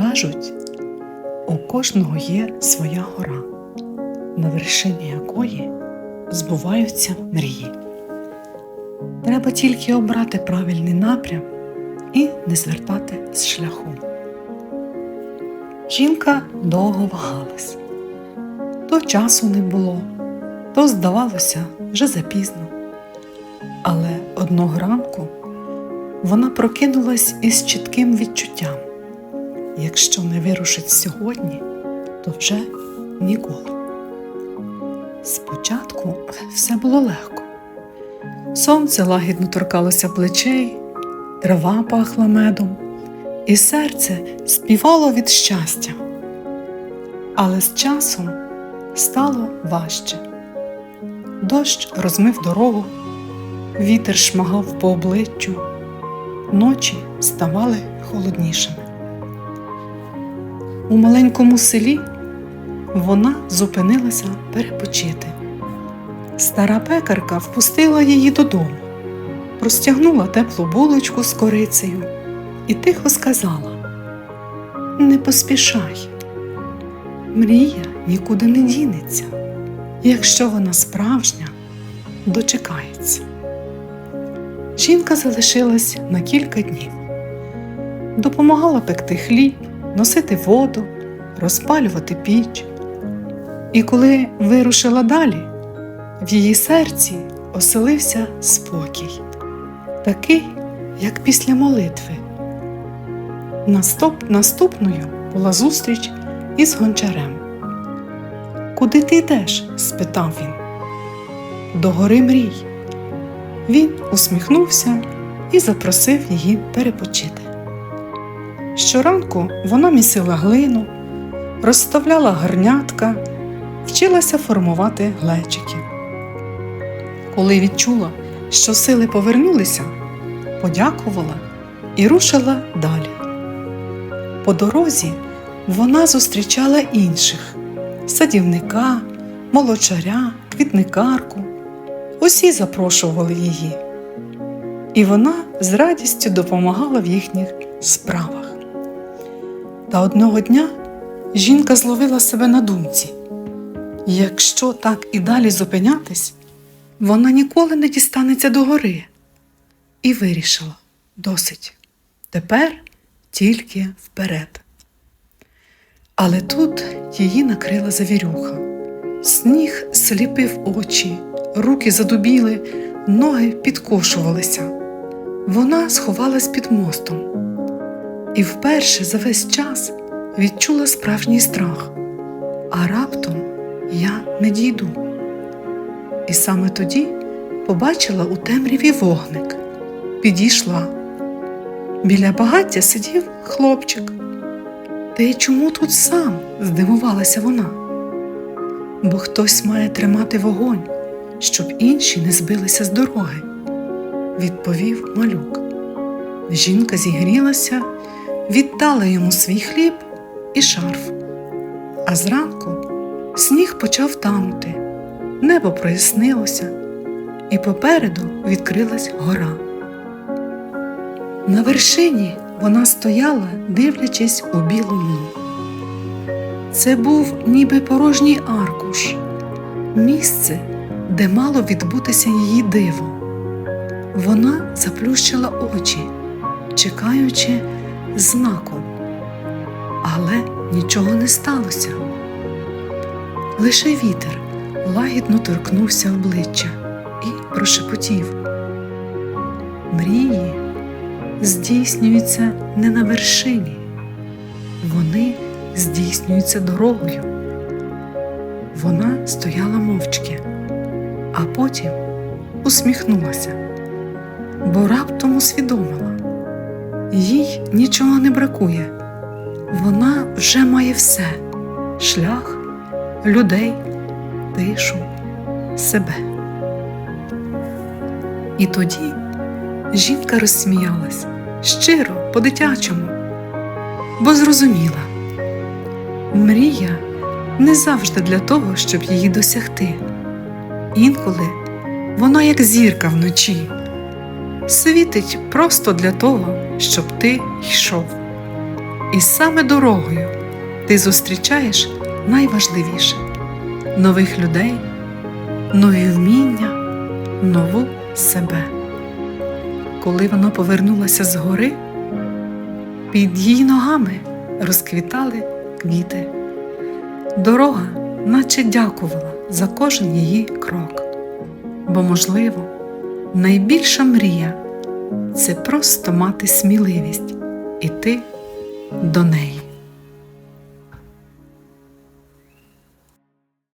Кажуть, у кожного є своя гора, на вершині якої збуваються мрії. Треба тільки обрати правильний напрям і не звертати з шляху. Жінка довго вагалась. То часу не було, то здавалося вже запізно. Але одного ранку вона прокинулась із чітким відчуттям якщо не вирушить сьогодні, то вже ніколи. Спочатку все було легко. Сонце лагідно торкалося плечей, трава пахла медом, і серце співало від щастя. Але з часом стало важче. Дощ розмив дорогу, вітер шмагав по обличчю, ночі ставали холоднішими. У маленькому селі вона зупинилася перепочити. Стара пекарка впустила її додому, простягнула теплу булочку з корицею і тихо сказала: Не поспішай, мрія нікуди не дінеться, якщо вона справжня, дочекається. Жінка залишилась на кілька днів, допомагала пекти хліб носити воду, розпалювати піч. І коли вирушила далі, в її серці оселився спокій, такий, як після молитви. Наступ, наступною була зустріч із гончарем. Куди ти йдеш? спитав він. До гори мрій. Він усміхнувся і запросив її перепочити. Щоранку вона місила глину, розставляла гарнятка, вчилася формувати глечики. Коли відчула, що сили повернулися, подякувала і рушила далі. По дорозі вона зустрічала інших садівника, молочаря, квітникарку. Усі запрошували її, і вона з радістю допомагала в їхніх справах. Та одного дня жінка зловила себе на думці якщо так і далі зупинятись, вона ніколи не дістанеться до гори. І вирішила досить. Тепер тільки вперед. Але тут її накрила завірюха. Сніг сліпив очі, руки задубіли, ноги підкошувалися. Вона сховалась під мостом і вперше за весь час відчула справжній страх, а раптом я не дійду. І саме тоді побачила у темряві вогник, підійшла. Біля багаття сидів хлопчик. Ти чому тут сам? здивувалася вона. Бо хтось має тримати вогонь, щоб інші не збилися з дороги, відповів малюк. Жінка зігрілася віддала йому свій хліб і шарф. А зранку сніг почав танути, небо прояснилося, і попереду відкрилась гора. На вершині вона стояла, дивлячись у білу луну. Це був ніби порожній аркуш, місце, де мало відбутися її диво. Вона заплющила очі, чекаючи знаком, але нічого не сталося. Лише вітер лагідно торкнувся обличчя і прошепотів. Мрії здійснюються не на вершині, вони здійснюються дорогою. Вона стояла мовчки, а потім усміхнулася, бо раптом усвідомила їй нічого не бракує. Вона вже має все шлях, людей, тишу, себе. І тоді жінка розсміялась щиро, по-дитячому, бо зрозуміла, мрія не завжди для того, щоб її досягти. Інколи вона, як зірка вночі, світить просто для того, щоб ти йшов. І саме дорогою ти зустрічаєш найважливіше нових людей, нові вміння, нову себе. Коли вона повернулася з гори, під її ногами розквітали квіти. Дорога наче дякувала за кожен її крок. Бо, можливо, найбільша мрія це просто мати сміливість іти до неї.